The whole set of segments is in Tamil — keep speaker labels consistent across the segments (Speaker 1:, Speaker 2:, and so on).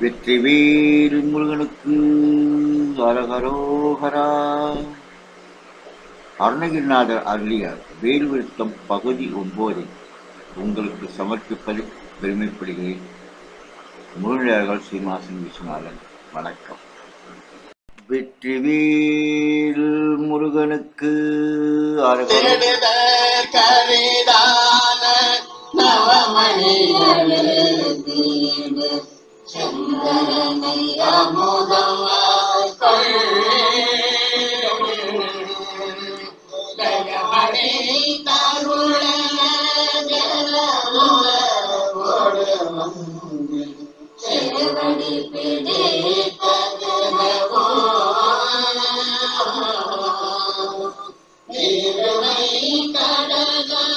Speaker 1: வெற்றிவேல் முருகனுக்கு அரகரோகரா அருணகிரிநாதர் அருளியார் வேல்விருத்தம் பகுதி ஒன்பதில் உங்களுக்கு சமர்ப்பிப்பது பெருமைப்படுகிறேன். முருகர்கள் ஸ்ரீமாசன் விஸ்வநாதன் வணக்கம். வெற்றிவேல் முருகனுக்கு அரகரோகரா
Speaker 2: சந்திரனை அமுதமாய் கொள். ஜெகமணி கடலும்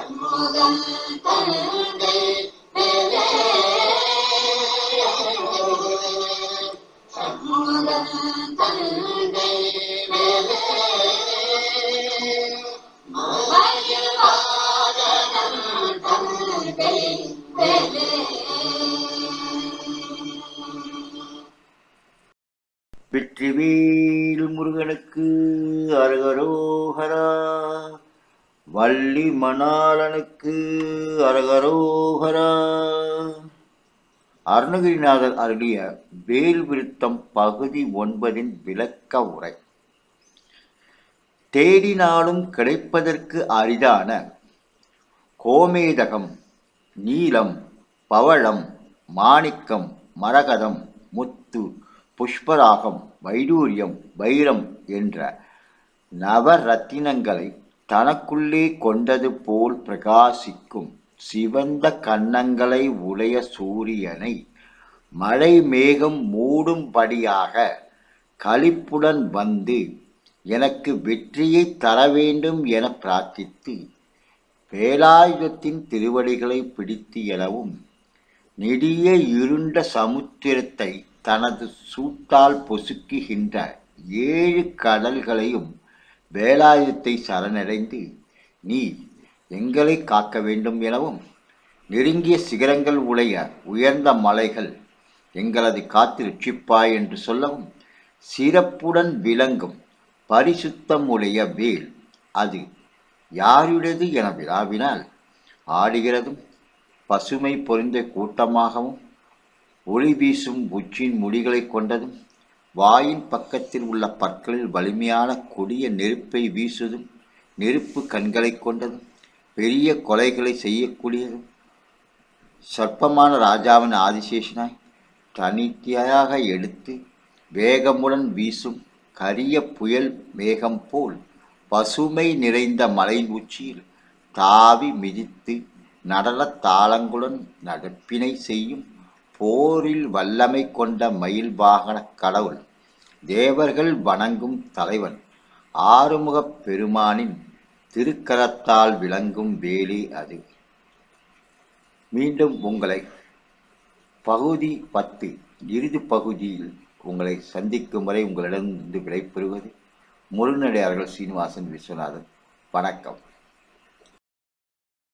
Speaker 2: சண்முகன் தந்தை மேலே தந்தை
Speaker 1: வெற்றிவேல் முருகனுக்கு அரகரோகரா. வள்ளி மணாளனுக்கு அரகரோகரா. அருணகிரிநாதர் அருளிய வேல் விருத்தம் பகுதி ஒன்பதின் விளக்க உரை. தேடினாலும் கிடைப்பதற்கு அரிதான கோமேதகம் நீலம் பவழம் மாணிக்கம் மரகதம் முத்து புஷ்பராகம் வைடூரியம் வைரம் என்ற நவரத்தினங்களை தனக்குள்ளே கொண்டது போல் பிரகாசிக்கும் சிவந்த கன்னங்களை உடைய சூரியனை மழை மேகம் மூடும்படியாக களிப்புடன் வந்து எனக்கு வெற்றியை தர வேண்டும் என பிரார்த்தித்து வேலாயுதத்தின் திருவடிகளை பிடித்து எனவும் நெடிய இருண்ட சமுத்திரத்தை தனது சூட்டால் பொசுக்குகின்ற ஏழு கடல்களையும் வேலாயுதத்தை சரணடைந்து நீ எங்களை காக்க வேண்டும் எனவும் நெருங்கிய சிகரங்கள் உடைய உயர்ந்த மலைகள் எங்களது காத்து ரட்சிப்பாய் என்று சொல்லவும் சிறப்புடன் விளங்கும் பரிசுத்தமுடைய வேல் அது யாருடையது என விழாவினால் ஆடுகிறதும் பசுமை பொறிந்த கூட்டமாகவும் ஒளி வீசும் உச்சின் முடிகளைக் கொண்டதும் வாயின் பக்கத்தில் உள்ள பற்களில் வலிமையான கொடிய நெருப்பை வீசுவதும் நெருப்பு கண்களைக் கொண்டதும் பெரிய கொலைகளை செய்யக்கூடியதும். சர்ப்பமான ராஜாவின் ஆதிசேஷனாய் தனித்தியாக எடுத்து வேகமுடன் வீசும் கரிய புயல் மேகம் போல் பசுமை நிறைந்த மலையின் உச்சியில் தாவி மிதித்து நடன தாளங்களுடன் நடப்பினை செய்யும் போரில் வல்லமை கொண்ட மயில் வாகன கடவுள் தேவர்கள் வணங்கும் தலைவன் ஆறுமுகப் பெருமானின் திருக்கரத்தால் விளங்கும் வேலி அது. மீண்டும் உங்களை பகுதி பத்து இறுதி பகுதியில் உங்களை சந்திக்கும் வரை உங்களிடமிருந்து விடைபெறுவது முருகனடியார்கள் சீனிவாசன் விஸ்வநாதன். வணக்கம்.